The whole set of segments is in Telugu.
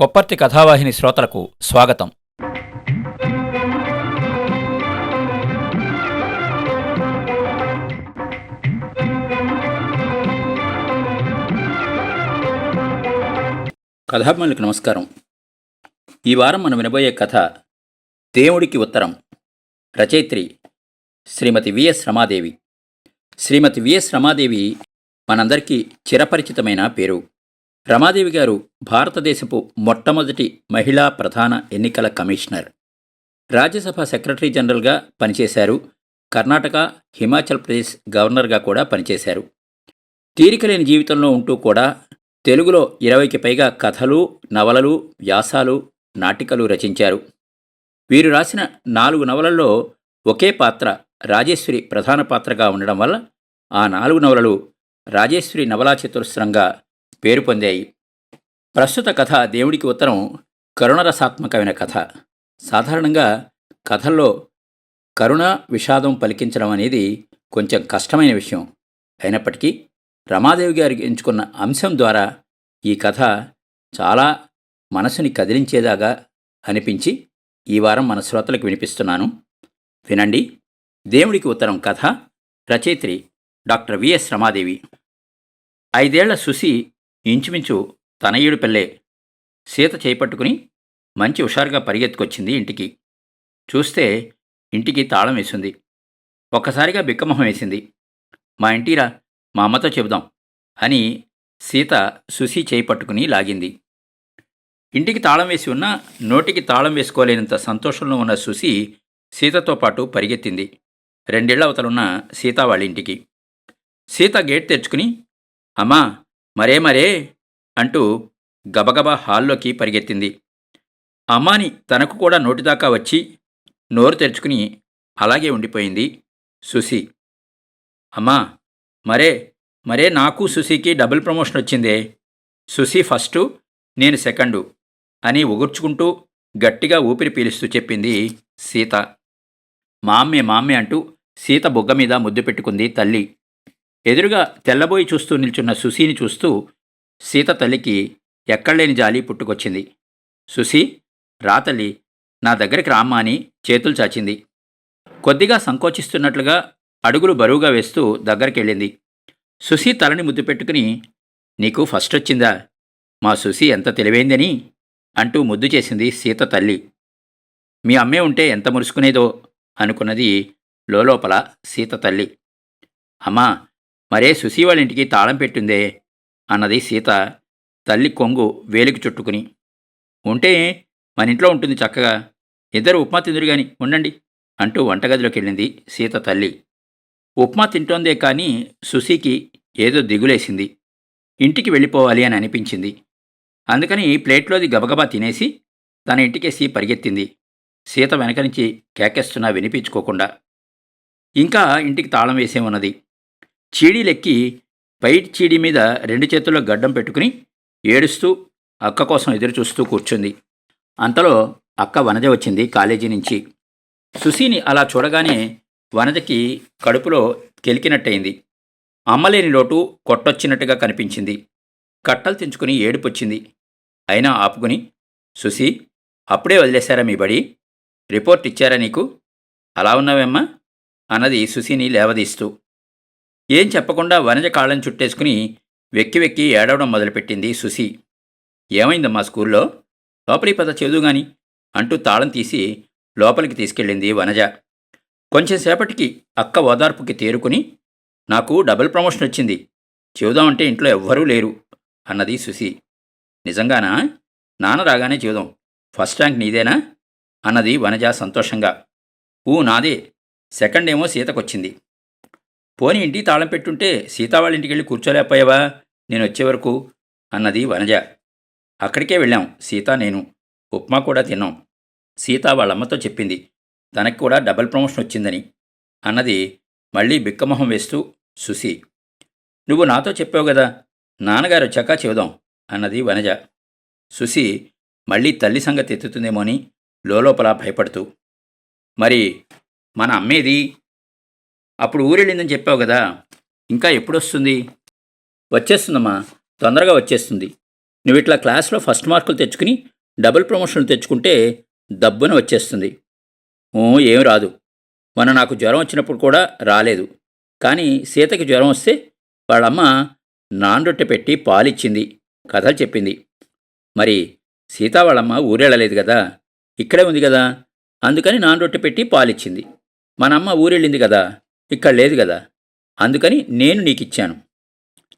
కొప్పర్తి కథావాహిని శ్రోతలకు స్వాగతం. కథాభిమానులకు నమస్కారం. ఈ వారం మనం వినబోయే కథ దేవుడికి ఉత్తరం. రచయిత్రి శ్రీమతి విఎస్ రమాదేవి. శ్రీమతి విఎస్ రమాదేవి మనందరికీ చిరపరిచితమైన పేరు. రమాదేవి గారు భారతదేశపు మొట్టమొదటి మహిళా ప్రధాన ఎన్నికల కమిషనర్. రాజ్యసభ సెక్రటరీ జనరల్గా పనిచేశారు. కర్ణాటక హిమాచల్ ప్రదేశ్ గవర్నర్గా కూడా పనిచేశారు. తీరికలేని జీవితంలో ఉంటూ కూడా తెలుగులో ఇరవైకి పైగా కథలు నవలలు వ్యాసాలు నాటికలు రచించారు. వీరు రాసిన నాలుగు నవలల్లో ఒకే పాత్ర రాజేశ్వరి ప్రధాన పాత్రగా ఉండడం వల్ల ఆ నాలుగు నవలలు రాజేశ్వరి నవలా చతురస్రంగా పేరు పొందాయి. ప్రస్తుత కథ దేవుడికి ఉత్తరం కరుణరసాత్మకమైన కథ. సాధారణంగా కథల్లో కరుణ విషాదం పలికించడం అనేది కొంచెం కష్టమైన విషయం. అయినప్పటికీ రమాదేవి గారు ఎంచుకున్న అంశం ద్వారా ఈ కథ చాలా మనసుని కదిలించేదాగా అనిపించి ఈ వారం మన శ్రోతలకు వినిపిస్తున్నాను. వినండి. దేవుడికి ఉత్తరం కథ రచయిత్రి డాక్టర్ విఎస్ రమాదేవి. ఐదేళ్ళ సుసి ఇంచుమించు తనయుడు పెళ్ళే సీత చేపట్టుకుని మంచి హుషారుగా పరిగెత్తుకొచ్చింది ఇంటికి. చూస్తే ఇంటికి తాళం వేసింది. ఒక్కసారిగా బిక్కమొహం వేసింది. మా ఇంటిరా మా అమ్మతో చెబుదాం అని సీత సుసి చేయి పట్టుకుని లాగింది. ఇంటికి తాళం వేసి ఉన్న నోటికి తాళం వేసుకోలేనంత సంతోషంలో ఉన్న సుసి సీతతో పాటు పరిగెత్తింది. రెండేళ్ళ అవతలున్న సీత వాళ్ళ ఇంటికి. సీత గేట్ తెచ్చుకుని అమ్మా మరే మరే అంటూ గబగబా హాల్లోకి పరిగెత్తింది. అమ్మాని తనకు కూడా నోటిదాకా వచ్చి నోరు తెరుచుకుని అలాగే ఉండిపోయింది సుసి అమ్మా మరే మరే నాకు సుశీకి డబుల్ ప్రమోషన్ వచ్చిందే. సుశీ ఫస్టు నేను సెకండు అని ఉగుర్చుకుంటూ గట్టిగా ఊపిరి పీలుస్తూ చెప్పింది సీత. మామ్మే మామ్మే అంటూ సీత బుగ్గ మీద ముద్దు పెట్టుకుంది తల్లి. ఎదురుగా తెల్లబోయి చూస్తూ నిల్చున్న సుశీని చూస్తూ సీత తల్లికి ఎక్కడలేని జాలి పుట్టుకొచ్చింది. సుశీ రాతలి నా దగ్గరికి రామ్మా అని చేతులు చాచింది. కొద్దిగా సంకోచిస్తున్నట్లుగా అడుగులు బరువుగా వేస్తూ దగ్గరికెళ్ళింది. సుసి తలని ముద్దు పెట్టుకుని నీకు ఫస్ట్ వచ్చిందా? మా సుసి ఎంత తెలివైందని? అంటూ ముద్దు చేసింది సీత తల్లి. మీ అమ్మే ఉంటే ఎంత మురుసుకునేదో అనుకున్నది లోపల సీత తల్లి. అమ్మా మరే సుశీ వాళ్ళ ఇంటికి తాళం పెట్టిందే? అన్నది సీత తల్లి కొంగు వేలికి చుట్టుకుని. ఉంటే మన ఇంట్లో ఉంటుంది చక్కగా. ఇద్దరు ఉప్మా తిందురు గాని ఉండండి అంటూ వంటగదిలోకి వెళ్ళింది సీత తల్లి. ఉప్మా తింటోందే కానీ సుశీకి ఏదో దిగులేసింది. ఇంటికి వెళ్ళిపోవాలి అని అనిపించింది. అందుకని ప్లేట్లోది గబగబా తినేసి తన ఇంటికేసి పరిగెత్తింది. సీత వెనక నుంచి కేకేస్తున్నా వినిపించుకోకుండా. ఇంకా ఇంటికి తాళం వేసే ఉన్నది చీడీలెక్కి పైట్ చీడీ మీద రెండు చేతుల్లో గడ్డం పెట్టుకుని ఏడుస్తూ అక్క కోసం ఎదురు చూస్తూ కూర్చుంది. అంతలో అక్క వనజ వచ్చింది కాలేజీ నుంచి. సుశీని అలా చూడగానే వనజకి కడుపులో కెలికినట్టయింది. అమ్మలేని లోటు కొట్టొచ్చినట్టుగా కనిపించింది. కట్టలు తెంచుకుని ఏడుపొచ్చింది. అయినా ఆపుకుని సుసి అప్పుడే వదిలేశారా మీ బడి? రిపోర్ట్ ఇచ్చారా నీకు? అలా ఉన్నావేమ్మా? అన్నది సుసిని లేవదీస్తూ. ఏం చెప్పకుండా వనజ కాళ్ళని చుట్టేసుకుని వెక్కి వెక్కి ఏడవడం మొదలుపెట్టింది సుసి ఏమైందమ్మా స్కూల్లో? లోపలి పద చదువుగాని అంటూ తాళం తీసి లోపలికి తీసుకెళ్ళింది వనజ. కొంచెం సేపటికి అక్క ఓదార్పుకి తేరుకుని నాకు డబుల్ ప్రమోషన్ వచ్చింది. చెబుదామంటే ఇంట్లో ఎవ్వరూ లేరు అన్నది సుసి నిజంగానా? నాన్న రాగానే చెబుదాం ఫస్ట్ ర్యాంక్ నీదేనా? అన్నది వనజ సంతోషంగా. ఊ నాదే. సెకండ్ ఏమో సీతకొచ్చింది. పోని ఇంటికి తాళం పెట్టుంటే సీత వాళ్ళ ఇంటికి వెళ్ళి కూర్చోలేకపోయావా? నేను వచ్చే వరకు అన్నది వనజ. అక్కడికే వెళ్ళాం. సీత నేను ఉప్మా కూడా తిన్నాం. సీత వాళ్ళమ్మతో చెప్పింది. తనకి కూడా డబల్ ప్రమోషన్ వచ్చిందని. అన్నది మళ్ళీ బిక్కమొహం వేస్తూ సుసి నువ్వు నాతో చెప్పావు కదా నాన్నగారు వచ్చాక చెబుదాం అన్నది వనజ. సుసి మళ్ళీ తల్లి సంగతి ఎత్తుతుందేమో అని లోపల భయపడుతూ మరి మన అమ్మేది? అప్పుడు ఊరెళ్ళిందని చెప్పావు కదా. ఇంకా ఎప్పుడు వస్తుంది వచ్చేస్తుందమ్మా. తొందరగా వచ్చేస్తుంది. నువ్వు ఇట్లా క్లాస్లో ఫస్ట్ మార్కులు తెచ్చుకుని డబుల్ ప్రమోషన్లు తెచ్చుకుంటే దబ్బున వచ్చేస్తుంది. ఏం రాదు. మొన్న నాకు జ్వరం వచ్చినప్పుడు కూడా రాలేదు. కానీ సీతకి జ్వరం వస్తే వాళ్ళమ్మ నాన్రొట్టె పెట్టి పాలిచ్చింది. కథలు చెప్పింది. మరి సీత వాళ్ళమ్మ ఊరెళ్ళలేదు కదా. ఇక్కడే ఉంది కదా. అందుకని నానరొట్టె పెట్టి పాలిచ్చింది. మన అమ్మ ఊరెళ్ళింది కదా. ఇక్కడ లేదు కదా. అందుకని నేను నీకు ఇచ్చాను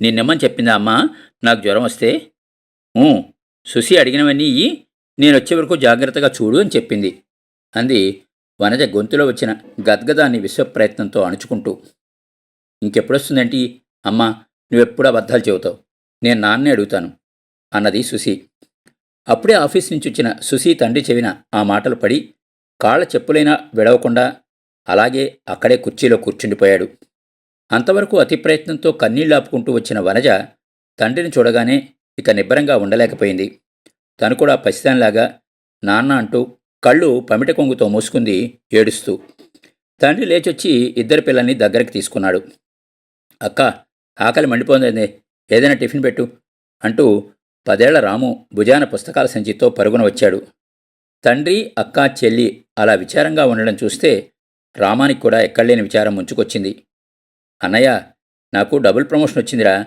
నిన్నెమ్మని చెప్పిందా అమ్మ? నాకు జ్వరం వస్తే? సుసి అడిగినవన్నీ ఇయ్యి నేను వచ్చే వరకు జాగ్రత్తగా చూడు అని చెప్పింది. అంది వనజ గొంతులో వచ్చిన గద్గదాన్ని విశ్వప్రయత్నంతో అణుచుకుంటూ. ఇంకెప్పుడొస్తుందంటే? అమ్మా నువ్వెప్పుడు అబద్ధాలు చెబుతావు? నేను నాన్నే అడుగుతాను అన్నది సుసి అప్పుడే ఆఫీస్ నుంచి వచ్చిన సుసి తండ్రి చెవిన ఆ మాటలు పడి కాళ్ళ చెప్పులైనా విడవకుండా అలాగే అక్కడే కుర్చీలో కూర్చుండిపోయాడు. అంతవరకు అతి ప్రయత్నంతో కన్నీళ్ళాపుకుంటూ వచ్చిన వనజ తండ్రిని చూడగానే ఇక నిబ్బరంగా ఉండలేకపోయింది. తను కూడా పసిదానిలాగా నాన్న అంటూ కళ్ళు పమిట కొంగుతో మూసుకుంది ఏడుస్తూ. తండ్రి లేచొచ్చి ఇద్దరు పిల్లల్ని దగ్గరికి తీసుకున్నాడు. అక్క ఆకలి మండిపోయిందే ఏదైనా టిఫిన్ పెట్టు అంటూ పదేళ్ళ రాము భుజాన పుస్తకాల సంచితో పరుగున వచ్చాడు. తండ్రి అక్క చెల్లి అలా విచారంగా ఉండడం చూస్తే రామానికి కూడా ఎక్కడలేని విచారం ముంచుకొచ్చింది. అన్నయ్య నాకు డబుల్ ప్రమోషన్ వచ్చిందిరా.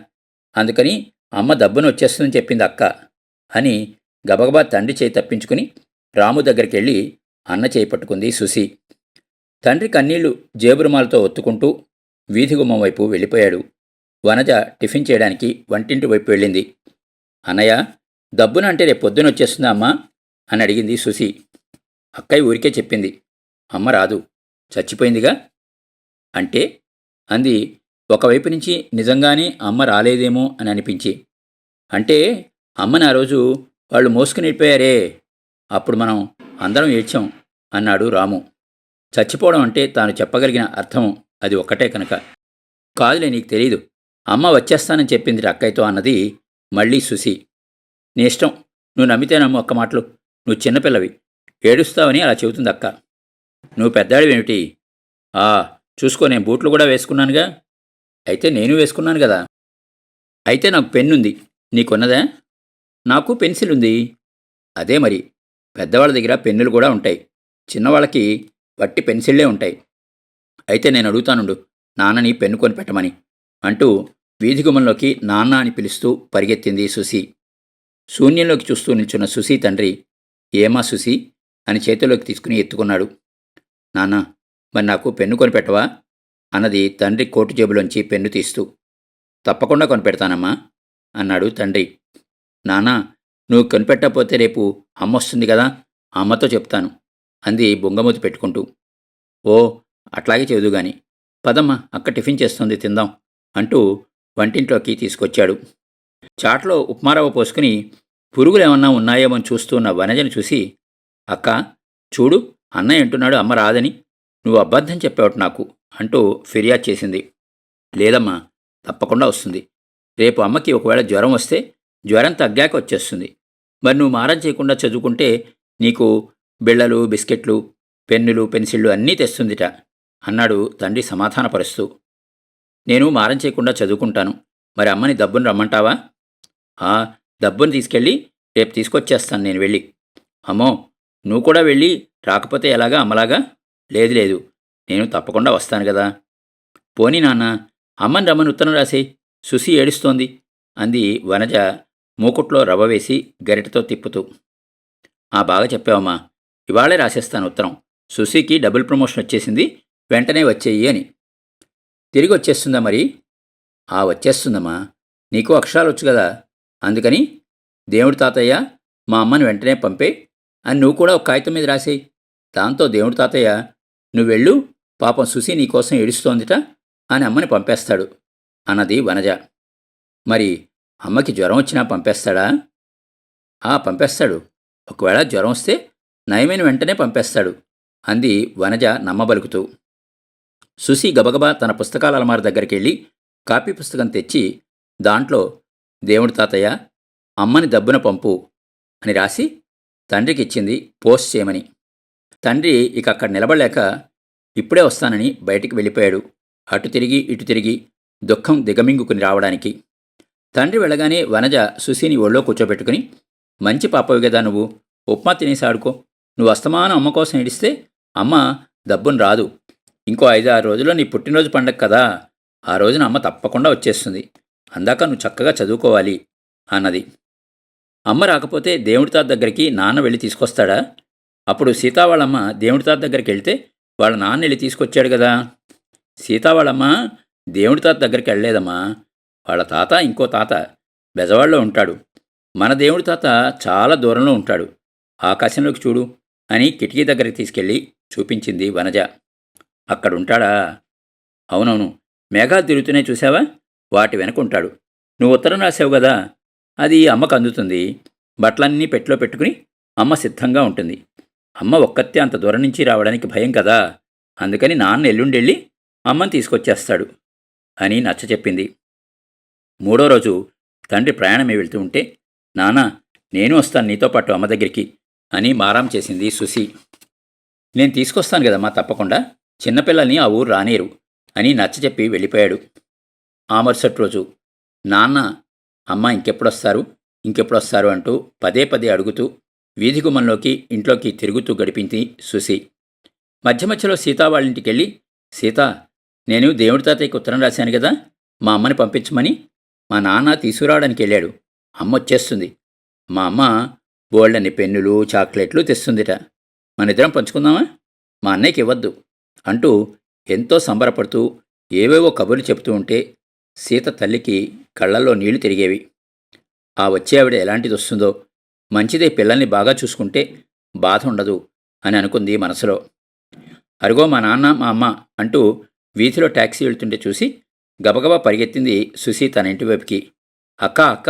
అందుకని అమ్మ దబ్బును వచ్చేస్తుందని చెప్పింది అక్క అని గబగబా తండ్రి చేయి తప్పించుకుని రాము దగ్గరికి వెళ్ళి అన్న చేయి పట్టుకుంది సుసి తండ్రి కన్నీళ్ళు జేబురుమాలతో ఒత్తుకుంటూ వీధి గుమ్మం వైపు వెళ్ళిపోయాడు. వనజ టిఫిన్ చేయడానికి వంటింటి వైపు వెళ్ళింది. అన్నయ్య దబ్బున అంటే రేపు పొద్దున వచ్చేస్తుందా అమ్మా? అని అడిగింది సుసి అక్కయ్య ఊరికే చెప్పింది. అమ్మ రాదు. చచ్చిపోయిందిగా? అంటే అంది ఒకవైపు నుంచి నిజంగానే అమ్మ రాలేదేమో అని అనిపించి. అంటే అమ్మని ఆ రోజు వాళ్ళు మోసుకుని వెళ్ళిపోయారే అప్పుడు మనం అందరం ఏడ్చాం అన్నాడు రాము. చచ్చిపోవడం అంటే తాను చెప్పగలిగిన అర్థం అది ఒక్కటే కనుక. కాదులే నీకు తెలీదు. అమ్మ వచ్చేస్తానని చెప్పింది అక్కయ్యతో అన్నది మళ్ళీ సుసి నీ ఇష్టం నువ్వు నమ్మితే నమ్ము ఒక్క మాటలు. నువ్వు చిన్నపిల్లవి. ఏడుస్తావని అలా చెబుతుంది అక్క. నువ్వు పెద్దాడివేమిటి? ఆ చూసుకో నేను బూట్లు కూడా వేసుకున్నానుగా. అయితే నేను వేసుకున్నాను కదా. అయితే నాకు పెన్నుంది. నీకున్నదా? నాకు పెన్సిల్ ఉంది అదే మరి. పెద్దవాళ్ళ దగ్గర పెన్నులు కూడా ఉంటాయి. చిన్నవాళ్ళకి వట్టి పెన్సిళ్ళే ఉంటాయి. అయితే నేను అడుగుతానుండు నాన్నని పెన్ను కొని పెట్టమని అంటూ వీధి గుమ్మంలోకి నాన్న అని పిలుస్తూ పరిగెత్తింది సుసి శూన్యంలోకి చూస్తూ నిల్చున్న సుసి తండ్రి ఏమా సుసి అని చేతిలోకి తీసుకుని ఎత్తుకున్నాడు. నానా మరి నాకు పెన్ను కొనిపెట్టవా? అన్నది తండ్రి కోటు జేబులోంచి పెన్ను తీస్తూ. తప్పకుండా కొనిపెడతానమ్మా అన్నాడు తండ్రి. నానా నువ్వు కొనిపెట్టకపోతే రేపు అమ్మ వస్తుంది కదా అమ్మతో చెప్తాను అంది బొంగమూతి పెట్టుకుంటూ. ఓ అట్లాగే చెబుదు గాని. పదమ్మ అక్క టిఫిన్ చేస్తుంది తిందాం అంటూ వంటింట్లోకి తీసుకొచ్చాడు. చాట్లో ఉప్మారవ పోసుకుని పురుగులేమన్నా ఉన్నాయేమో చూస్తున్న చూస్తూ ఉన్న చూసి అక్క చూడు అన్నయ్య అంటున్నాడు అమ్మ రాదని. నువ్వు అబద్ధం చెప్పావట నాకు అంటూ ఫిర్యాదు చేసింది. లేదమ్మా తప్పకుండా వస్తుంది. రేపు అమ్మకి ఒకవేళ జ్వరం వస్తే జ్వరం తగ్గాక వచ్చేస్తుంది. మరి నువ్వు మారం చేయకుండా చదువుకుంటే నీకు బిళ్ళలు బిస్కెట్లు పెన్నులు పెన్సిళ్ళు అన్నీ తెస్తుందిట అన్నాడు తండ్రి సమాధానపరుస్తూ. నేను మారం చేయకుండా చదువుకుంటాను. మరి అమ్మని దబ్బును రమ్మంటావా? ఆ దబ్బును తీసుకెళ్ళి రేపు తీసుకొచ్చేస్తాను నేను వెళ్ళి. అమ్మో నువ్వు కూడా వెళ్ళి రాకపోతే ఎలాగా అమ్మలాగా? లేదు లేదు. నేను తప్పకుండా వస్తాను కదా. పోనీ నాన్న అమ్మని రమ్మని ఉత్తరం రాసి. సుసి ఏడుస్తోంది. అంది వనజ మూకుట్లో రవ్వ వేసి గరిటతో తిప్పుతూ. ఆ బాగా చెప్పావమ్మా. ఇవాళే రాసేస్తాను ఉత్తరం. సుశీకి డబుల్ ప్రమోషన్ వచ్చేసింది. వెంటనే వచ్చేయి అని. తిరిగి వచ్చేస్తుందా మరి? ఆ వచ్చేస్తుందమ్మా. నీకు అక్షరాలు వచ్చు కదా. అందుకని దేవుడి తాతయ్య మా అమ్మని వెంటనే పంపే. అని నువ్వు కూడా ఒక కాగితం మీద రాసేయి. దాంతో దేవుడి తాతయ్య నువ్వెళ్ళు పాపం సుసి నీకోసం ఏడుస్తోందిట అని అమ్మని పంపేస్తాడు. అన్నది వనజ. మరి అమ్మకి జ్వరం వచ్చినా పంపేస్తాడా? ఆ పంపేస్తాడు. ఒకవేళ జ్వరం వస్తే నయమైన వెంటనే పంపేస్తాడు అంది వనజ నమ్మబలుకుతూ. సుసి గబగబా తన పుస్తకాల అలమార దగ్గరికి వెళ్ళి కాపీ పుస్తకం తెచ్చి దాంట్లో దేవుడి తాతయ్య అమ్మని దబ్బున పంపు అని రాసి తండ్రికి ఇచ్చింది పోస్ట్ చేయమని తండ్రి ఇక అక్కడ నిలబడలేక ఇప్పుడే వస్తానని బయటికి వెళ్ళిపోయాడు. అటు తిరిగి ఇటు తిరిగి దుఃఖం దిగమింగుకుని రావడానికి. తండ్రి వెళ్ళగానే వనజ సుశీని ఒళ్ళో కూర్చోబెట్టుకుని మంచి పాపవి కదా నువ్వు. ఉప్మా తినేసి ఆడుకో నువ్వు అస్తమానం అమ్మ కోసం ఏడిస్తే అమ్మ దబ్బును రాదు. ఇంకో ఐదు ఆరు రోజుల్లో నీ పుట్టినరోజు పండగ కదా. ఆ రోజున అమ్మ తప్పకుండా వచ్చేస్తుంది. అందాక నువ్వు చక్కగా చదువుకోవాలి అన్నది. అమ్మ రాకపోతే దేవుడి తాత దగ్గరికి నాన్న వెళ్ళి తీసుకొస్తాడా? అప్పుడు సీతా వాళ్ళమ్మ దేవుడి తాత దగ్గరికి వెళ్తే వాళ్ళ నాన్న వెళ్ళి తీసుకొచ్చాడు కదా. సీతా వాళ్ళమ్మ దేవుడి తాత దగ్గరికి వెళ్ళలేదమ్మా. వాళ్ళ తాత ఇంకో తాత బెజవాడలో ఉంటాడు. మన దేవుడి తాత చాలా దూరంలో ఉంటాడు. ఆకాశంలోకి చూడు అని కిటికీ దగ్గరికి తీసుకెళ్ళి చూపించింది వనజ. అక్కడుంటాడా అవునవును. మేఘాలు తిరుగుతూనే చూసావా వాటి వెనక ఉంటాడు. నువ్వు ఉత్తరం రాసావు కదా. అది అమ్మకు అందుతుంది. బట్టలన్నీ పెట్టిలో పెట్టుకుని అమ్మ సిద్ధంగా ఉంటుంది. అమ్మ ఒక్కతే అంత దూరం నుంచి రావడానికి భయం కదా? అందుకని నాన్న ఎల్లుండెళ్ళి అమ్మని తీసుకొచ్చేస్తాడు అని నచ్చ చెప్పింది. మూడో రోజు తండ్రి ప్రయాణమే వెళ్తూ ఉంటే నానా నేను వస్తాను నీతో పాటు అమ్మ దగ్గరికి అని మారాం చేసింది సుసి నేను తీసుకొస్తాను కదమ్మా తప్పకుండా. చిన్నపిల్లల్ని ఆ ఊరు రానేరు అని నచ్చ చెప్పి వెళ్ళిపోయాడు. ఆ మరుసటి రోజు నాన్న అమ్మ ఇంకెప్పుడొస్తారు ఇంకెప్పుడొస్తారు అంటూ పదే పదే అడుగుతూ వీధి గుమ్మంలోకి ఇంట్లోకి తిరుగుతూ గడిపింది సుసి మధ్య మధ్యలో సీత వాళ్ళ సీత నేను దేవుడి తాతయ్యకి ఉత్తరం రాశాను కదా మా అమ్మని పంపించమని మా నాన్న తీసుకురావడానికి వెళ్ళాడు అమ్మ వచ్చేస్తుంది. మా అమ్మ బోల్డని పెన్నులు చాక్లెట్లు తెస్తుందిట. మనిద్దరం పంచుకుందామా? మా అన్నయ్యకి ఇవ్వద్దు అంటూ ఎంతో సంబరపడుతూ ఏవేవో కబుర్లు చెబుతూ ఉంటే సీత తల్లికి కళ్ళల్లో నీళ్ళు తిరిగేవి. ఆ వచ్చే ఆవిడ ఎలాంటిది వస్తుందో మంచిదే పిల్లల్ని బాగా చూసుకుంటే బాధ ఉండదు అని అనుకుంది మనసులో. అరుగో మా నాన్న మా అమ్మ అంటూ వీధిలో ట్యాక్సీ వెళ్తుంటే చూసి గబగబా పరిగెత్తింది సుసి తన ఇంటి వైపుకి. అక్క అక్క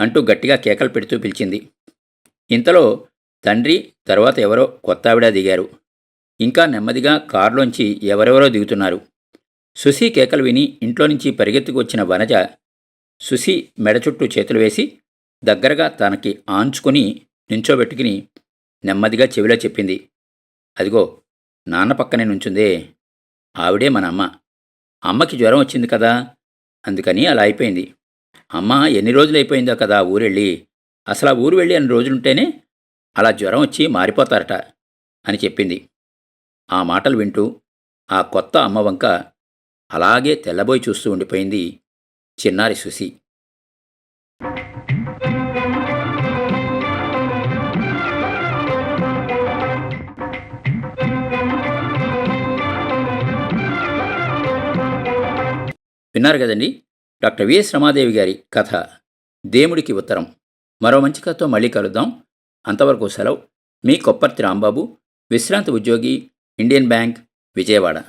అంటూ గట్టిగా కేకలు పెడుతూ పిలిచింది. ఇంతలో తండ్రి తర్వాత ఎవరో కొత్త ఆవిడ దిగారు. ఇంకా నెమ్మదిగా కారులోంచి ఎవరెవరో దిగుతున్నారు. సుసి కేకలు విని ఇంట్లో నుంచి పరిగెత్తుకు వచ్చిన వనజ సుసి మెడ చుట్టూ చేతులు వేసి దగ్గరగా తనకి ఆంచుకొని నించోబెట్టుకుని నెమ్మదిగా చెవిలో చెప్పింది అదిగో నాన్న పక్కనే నుంచుందే. ఆవిడే మన అమ్మ. అమ్మకి జ్వరం వచ్చింది కదా. అందుకని అలా అయిపోయింది. అమ్మ ఎన్ని రోజులు అయిపోయిందో కదా ఊరెళ్ళి. అసలు ఆ ఊరు వెళ్ళి అన్ని రోజులుంటేనే అలా జ్వరం వచ్చి మారిపోతారట అని చెప్పింది. ఆ మాటలు వింటూ ఆ కొత్త అమ్మ వంక అలాగే తెల్లబోయి చూస్తూ ఉండిపోయింది చిన్నారి సుసి విన్నారు కదండి? డాక్టర్ విఎస్ రమాదేవి గారి కథ. దేవుడికి ఉత్తరం. మరో మంచి కథతో మళ్ళీ కలుద్దాం. అంతవరకు సెలవు. మీ కొప్పర్తి రాంబాబు విశ్రాంతి ఉద్యోగి ఇండియన్ బ్యాంక్ విజయవాడ.